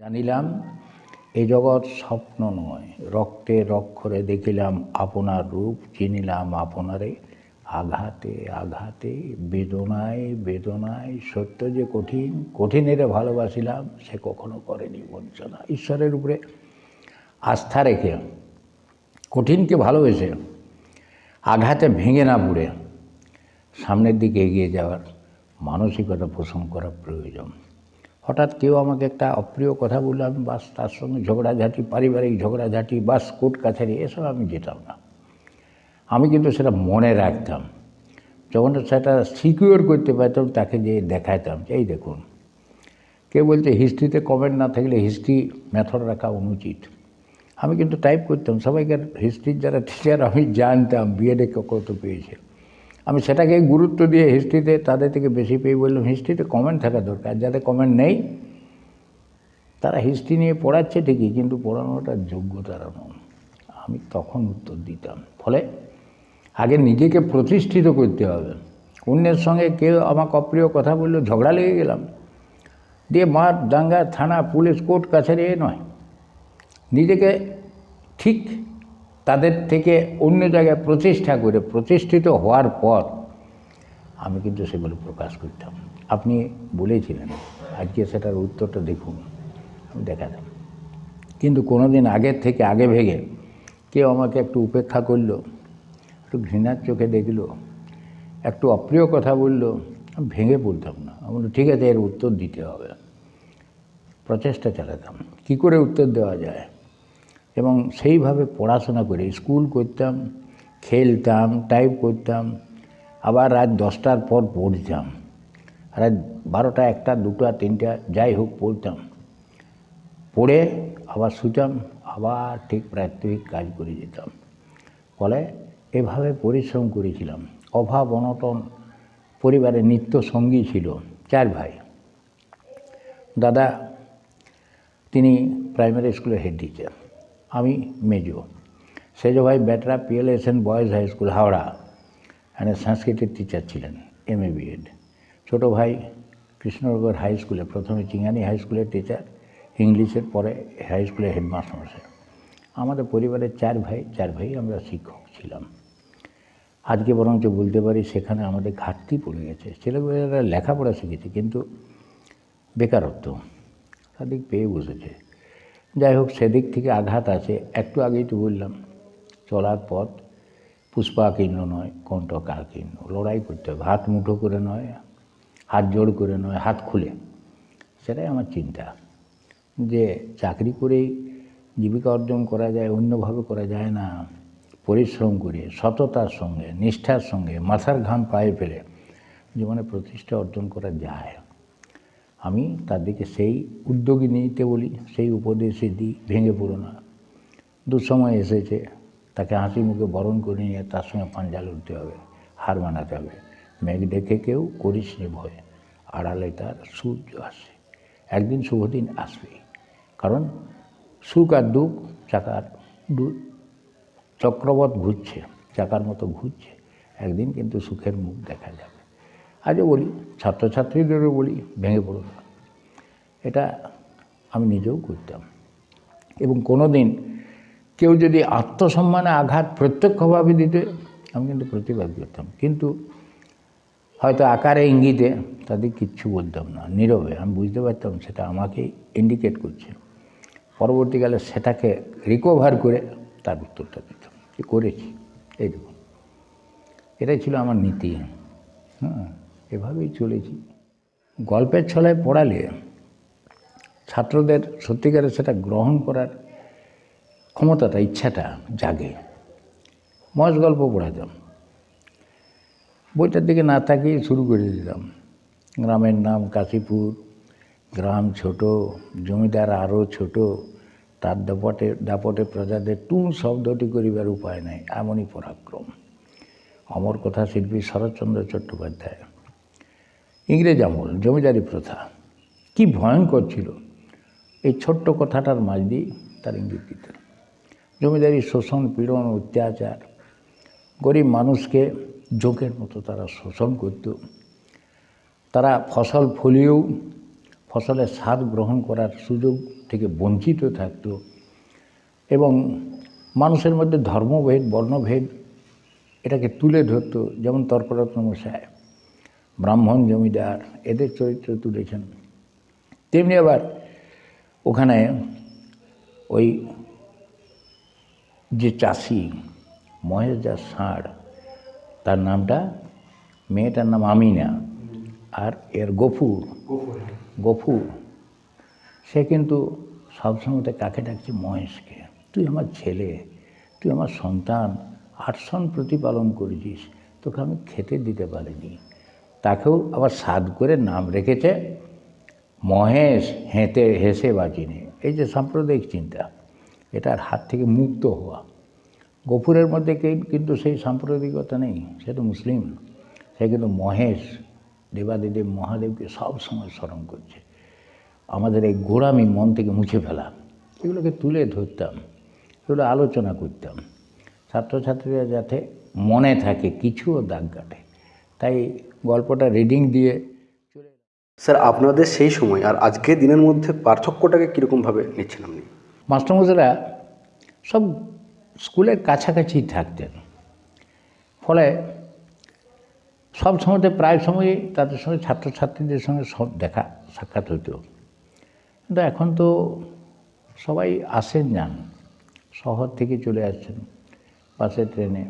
জানিলাম, এ জগৎ স্বপ্ন নয়। রক্তে রক্ষরে দেখিলাম আপনার রূপ, চিনিলাম আপনারে আঘাতে আঘাতে, বেদনায় বেদনায়, সত্য যে কঠিন, কঠিনেরে ভালোবাসিলাম, সে কখনো করেনি বঞ্চনা। ঈশ্বরের উপরে আস্থা রেখে, কঠিনকে ভালোবেসে, আঘাতে ভেঙে না পড়ে, সামনের দিকে এগিয়ে যাওয়ার মানসিকতা পোষণ করা প্রয়োজন। হঠাৎ কেউ আমাকে একটা অপ্রিয় কথা বলল আমি বাস তার সঙ্গে ঝগড়াঝাটি, পারিবারিক ঝগড়াঝাটি, বাস কোর্ট কাছারি, এসব আমি যেতাম না। আমি কিন্তু সেটা মনে রাখতাম। যখন সেটা সিকিউর করতে পারতাম, তাকে যে দেখাইতাম যে, এই দেখুন, কেউ বলছে হিস্ট্রিতে কমেন্ট না থাকলে হিস্ট্রি মেথড রাখা অনুচিত। আমি কিন্তু টাইপ করতাম, সবাইকার হিস্ট্রির যারা টিচার আমি জানতাম বিএডে কত পেয়েছে। আমি সেটাকে গুরুত্ব দিয়ে হিস্ট্রিতে তাদের থেকে বেশি পেয়ে বললাম, হিস্ট্রিতে কমেন্ট থাকা দরকার যাদের কমেন্ট নেই, তারা হিস্ট্রি নিয়ে পড়াচ্ছে ঠিকই, কিন্তু পড়ানোটা যোগ্য তারা নয় আমি তখন উত্তর দিতাম। ফলে আগে নিজেকে প্রতিষ্ঠিত করতে হবে। অন্যের সঙ্গে কেউ আমাকে অপ্রিয় কথা বলল ঝগড়া লেগে গেলাম। দিয়ে মার দাঙ্গা, থানা, পুলিশ, কোর্ট, কাছারি এ নয়। নিজেকে ঠিক তাদের থেকে অন্য জায়গায় প্রতিষ্ঠা করে প্রতিষ্ঠিত হওয়ার পর আমি কিন্তু সেগুলো প্রকাশ করতাম। আপনি বলেছিলেন, আজকে সেটার উত্তরটা দেখুন, আমি দেখাতাম। কিন্তু কোনো দিন আগের থেকে আগে ভেগে কেউ আমাকে একটু উপেক্ষা করল, একটু ঘৃণার চোখে দেখল, একটু অপ্রিয় কথা বলল, আমি ভেঙে পড়তাম না। আমি ঠিক আছে, এর উত্তর দিতে হবে। প্রচেষ্টা চালাতাম। কি করে উত্তর দেওয়া যায়? এবং সেইভাবে পড়াশোনা করে। স্কুল করতাম, খেলতাম টাইপ করতাম, আবার রাত দশটার পর পড়তাম। রাত বারোটা, একটা, দুটো, তিনটা, যাই হোক পড়তাম। পড়ে আবার শুতাম, আবার ঠিক প্রাত্যহিক কাজ করে যেতাম। ফলে এভাবে পরিশ্রম করেছিলাম। অভাব, অনটন, পরিবারে নিত্য সঙ্গী ছিল চার ভাই। দাদা, তিনি প্রাইমারি স্কুলের হেড টিচার আমি মেজো। সেজ ভাই বেটরা PLSN boys high school, Howrah. এখানে সংস্কৃতের টিচার ছিলেন এম এ বিএড ছোটো ভাই কৃষ্ণনগর হাই স্কুলে, প্রথমে চিঙ্গানি হাই স্কুলের টিচার ইংলিশের পরে হাই স্কুলে হেডমাস্টার মশাই আমাদের পরিবারের চার ভাই চার ভাই আমরা শিক্ষক ছিলাম। আজকে বরঞ্চ বলতে পারি সেখানে আমাদের ঘাটতি পড়ে গেছে। ছেলেমেয়েরা লেখাপড়া শিখেছে, কিন্তু বেকারত্ব তাদের পেয়ে বসেছে। যাই হোক, সেদিক থেকে আঘাত আছে। একটু আগেই তো বললাম, চলার পথ পুষ্পাকীর্ণ নয় কণ্ঠকাকীর্ণ লড়াই করতে হবে। হাত মুঠো করে নয়, হাত জোড় করে নয়, হাত খুলে। সেটাই আমার চিন্তা। যে চাকরি করেই জীবিকা অর্জন করা যায়, অন্যভাবে করা যায় না। পরিশ্রম করে, সততার সঙ্গে, নিষ্ঠার সঙ্গে, মাথার ঘাম পায়ে ফেলে জীবনে প্রতিষ্ঠা অর্জন করা যায়। আমি তাদেরকে সেই উদ্যোগী নিতে বলি, সেই উপদেশে দিই, ভেঙে পড়ো না। দুঃসময় এসেছে, তাকে হাসি মুখে বরণ করে নিয়ে তার সঙ্গে পাঞ্জা লড়তে হবে, হার মানাতে হবে। মেঘ দেখে কেউ করিস নে ভয়, আড়ালে তার সূর্য আসে। একদিন শুভ দিন আসবেই কারণ সুখ আর দুঃখ চাকার দু- চক্রবৎ ঘুরছে, চাকার মতো ঘুরছে। একদিন কিন্তু সুখের মুখ দেখা যাবে। আজও বলি, ছাত্রছাত্রীদেরও বলি, ভেঙে পড়ো না। এটা আমি নিজেও করতাম। এবং কোনো দিন কেউ যদি আত্মসম্মানে আঘাত প্রত্যক্ষভাবে দিতে, আমি কিন্তু প্রতিবাদ করতাম। কিন্তু হয়তো আকারে ইঙ্গিতে তাদের কিচ্ছু বলতাম না, নীরবে। আমি বুঝতে পারতাম সেটা আমাকেই ইন্ডিকেট করছে। পরবর্তীকালে সেটাকে রিকভার করে তার উত্তরটা দিতাম। যে করেছি, এই দেখুন। এটাই ছিল আমার নীতি। হ্যাঁ এভাবেই চলেছি। গল্পের ছলায় পড়ালে ছাত্রদের সত্যিকারে সেটা গ্রহণ করার ক্ষমতাটা, ইচ্ছাটা জাগে। মজ গল্প পড়াতাম। বইটার দিকে না তাকিয়ে শুরু করে দিতাম। গ্রামের নাম কাশীপুর, গ্রাম ছোট, জমিদার আরও ছোট, তার দাপটে দাপটে প্রজাদের টুন শব্দটি করিবার উপায় নাই, এমনই পরাক্রম। অমর কথা শিল্পী শরৎচন্দ্র চট্টোপাধ্যায়। ইংরেজ আমল, জমিদারি প্রথা। কি ভয়ঙ্কর ছিল। এই ছোট্ট কথাটার মাঝ দিয়ে তার ইঙ্গিত দিতেন জমিদারি শোষণ, পীড়ন, অত্যাচার, গরিব মানুষকে যোগের মতো তারা শোষণ করত। তারা ফসল ফলিয়েও ফসলের স্বাদ গ্রহণ করার সুযোগ থেকে বঞ্চিত থাকত এবং মানুষের মধ্যে ধর্মভেদ, বর্ণভেদ এটাকে তুলে ধরতো, যেমন তর্করত্ন মশাই। ব্রাহ্মণ জমিদার, এদের চরিত্র তুলেছেন তেমনি আবার ওখানে ওই যে চাষি মহেশ দাস ষাঁড়, তার নামটা, মেয়েটার নাম আমিনা, আর এর গফুর গফুর। সে কিন্তু সবসময় কাকে ডাকছে? মহেশকে। তুই আমার ছেলে, তুই আমার সন্তান আটসন প্রতিপালন করেছিস, তোকে আমি খেতে দিতে পারিনি। তাকেও আবার সাদ করে নাম রেখেছে মহেশ হেঁটে হেসে বাঁচিনি এই যে সাম্প্রদায়িক চিন্তা এটার হাত থেকে মুক্ত হওয়া। গফুরের মধ্যে কিন্তু সেই সাম্প্রদায়িকতা নেই, সে তো মুসলিম, সে কিন্তু মহেশ, দেবাদিদেব, মহাদেবকে সব সময় স্মরণ করছে। আমাদের এই গোড়ামি মন থেকে মুছে ফেলা, এগুলোকে তুলে ধরতাম, এগুলো আলোচনা করতাম। ছাত্রছাত্রীরা যাতে মনে থাকে, কিছুও দাগ কাটে। তাই গল্পটা রিডিং দিয়ে স্যার আপনাদের সেই সময় আর আজকের দিনের মধ্যে পার্থক্যটাকে কীরকমভাবে নিচ্ছেন আপনি? মাস্টারমশাইরা সব স্কুলের কাছাকাছি থাকতেন। ফলে সব সময়তে প্রায় সময়ই তাদের সঙ্গে ছাত্রছাত্রীদের সঙ্গে সব দেখা সাক্ষাৎ হতো কিন্তু এখন তো সবাই আসেন যান শহর থেকে চলে আসছেন বাসে ট্রেনে।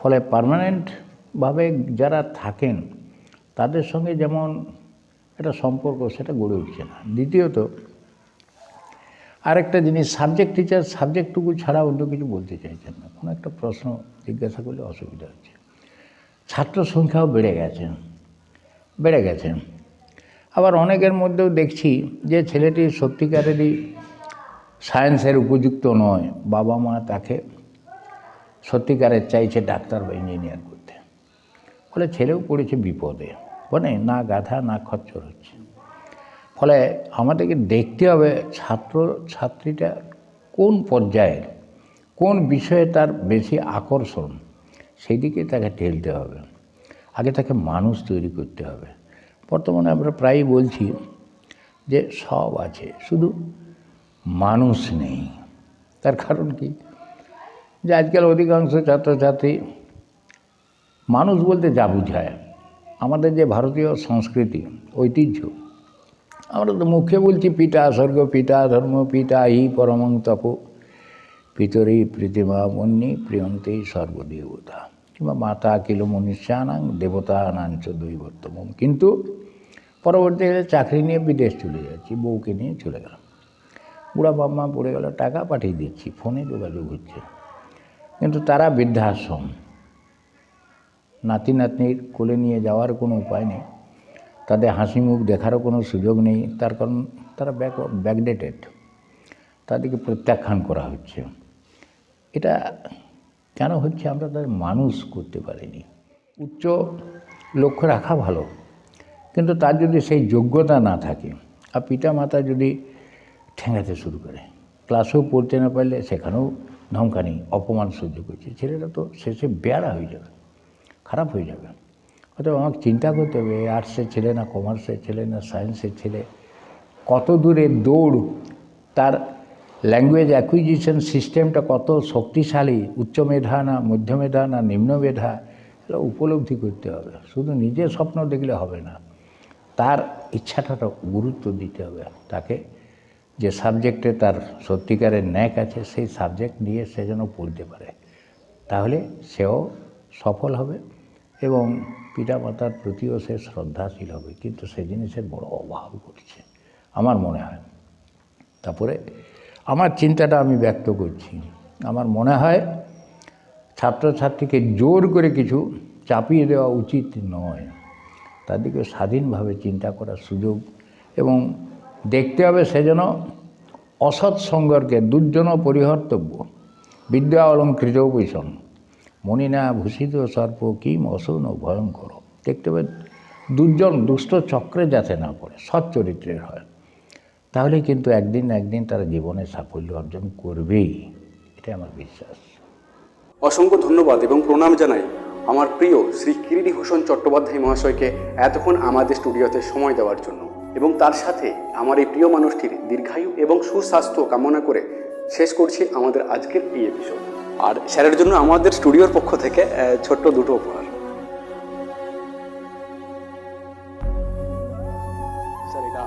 ফলে পার্মানেন্টভাবে যারা থাকেন, তাদের সঙ্গে যেমন একটা সম্পর্ক, সেটা গড়ে উঠছে না। দ্বিতীয়ত, আরেকটা জিনিস সাবজেক্ট টিচার সাবজেক্টটুকু ছাড়া অন্য কিছু বলতে চাইছেন না। কোনো একটা প্রশ্ন জিজ্ঞাসা করলে অসুবিধা হচ্ছে। ছাত্র সংখ্যাও বেড়ে গেছে বেড়ে গেছে। আবার অনেকের মধ্যেও দেখছি যে ছেলেটি সত্যিকারেরই সায়েন্সের উপযুক্ত নয় বাবা মা তাকে সত্যিকারের চাইছে ডাক্তার বা ইঞ্জিনিয়ার ফলে ছেলেও পড়েছে বিপদে। মানে না গাধা, না খচ্চর হচ্ছে। ফলে আমাদেরকে দেখতে হবে ছাত্র, ছাত্রীটা কোন পর্যায়ের কোন বিষয়ে তার বেশি আকর্ষণ সেই দিকে তাকে ঠেলতে হবে। আগে তাকে মানুষ তৈরি করতে হবে। বর্তমানে আমরা প্রায়ই বলছি যে সব আছে, শুধু মানুষ নেই। তার কারণ কি? যে আজকাল অধিকাংশ ছাত্রছাত্রী মানুষ বলতে যা বুঝায়, আমাদের যে ভারতীয় সংস্কৃতি, ঐতিহ্য, আমরা তো মুখে বলছি পিতা স্বর্গ, পিতা ধর্ম, পিতা হি পরমং তপ, পিতরি প্রীতিমা মন্যি প্রিয়ন্তে সর্বদেবতা, কিংবা মাতা কিল মনুষ্যানাং দেবতা নাঞ্চ দৈবর্তম কিন্তু পরবর্তীকালে চাকরি নিয়ে বিদেশ চলে যাচ্ছি, বউকে নিয়ে চলে গেলাম। বুড়া বাবা পড়ে গেল, টাকা পাঠিয়ে দিচ্ছি, ফোনে যোগাযোগ হচ্ছে। কিন্তু তারা বৃদ্ধাশ্রম নাতি নাতনির কোলে নিয়ে যাওয়ার কোনো উপায় নেই। তাদের হাসি মুখ দেখারও কোনো সুযোগ নেই। তার কারণ তারা ব্যাক ব্যাকডেটেড তাদেরকে প্রত্যাখ্যান করা হচ্ছে। এটা কেন হচ্ছে আমরা তাদের মানুষ করতে পারিনি? উচ্চ লক্ষ্য রাখা ভালো। কিন্তু তার যদি সেই যোগ্যতা না থাকে, আর পিতা মাতা যদি ঠেঙাতে শুরু করে, ক্লাসেও পড়তে না পারলে সেখানেও ধমকানি, অপমান সহ্য করছে। ছেলেটা তো শেষে বেড়া হয়ে যাবে। খারাপ হয়ে যাবে। অতএব আমাকে চিন্তা করতে হবে আর্টসের ছেলে না কমার্সের ছেলে না সায়েন্সের ছেলে। কত দূরে দৌড়, তার ল্যাঙ্গুয়েজ অ্যাকুইজিশন সিস্টেমটা কত শক্তিশালী, উচ্চ মেধা না মধ্য মেধা না নিম্ন মেধা, এগুলো উপলব্ধি করতে হবে। শুধু নিজের স্বপ্ন দেখলে হবে না, তার ইচ্ছাটা গুরুত্ব দিতে হবে। তাকে যে সাবজেক্টে তার সত্যিকারের ন্যাক আছে, সেই সাবজেক্ট নিয়ে সে যেন পড়তে পারে, তাহলে সেও সফল হবে। এবং পিতামাতার প্রতিও সে শ্রদ্ধাশীল হবে, কিন্তু সে জিনিসের বড় অভাব ঘটছে, আমার মনে হয়। তারপরে আমার চিন্তাটা আমি ব্যক্ত করছি। আমার মনে হয় ছাত্রছাত্রীকে জোর করে কিছু চাপিয়ে দেওয়া উচিত নয়। তাদেরকে স্বাধীনভাবে চিন্তা করার সুযোগ এবং দেখতে হবে সে যেন অসৎ সঙ্গরকে দুর্জন পরিহর্তব্য বিদ্যা অলঙ্কৃত বৈষণ মণিনা ভূষিত সর্প কিম অসৌন ভয়ঙ্কর দেখতে হবে দুর্জন দুষ্ট চক্রে যাতে না পড়ে, সৎ চরিত্রের হয়। তাহলে কিন্তু একদিন একদিন তারা জীবনে সাফল্য অর্জন করবেই। এটা আমার বিশ্বাস। অসংখ্য ধন্যবাদ এবং প্রণাম জানাই আমার প্রিয় শ্রী কিরিটি ভূষণ চট্টোপাধ্যায় মহাশয়কে এতক্ষণ আমাদের স্টুডিওতে সময় দেওয়ার জন্য। এবং তার সাথে আমার এই প্রিয় মানুষটির দীর্ঘায়ু এবং সুস্বাস্থ্য কামনা করে শেষ করছি আমাদের আজকের এই এপিসোড আর স্যারের জন্য আমাদের স্টুডিওর পক্ষ থেকে ছোট্ট দুটো উপহার। স্যার এটা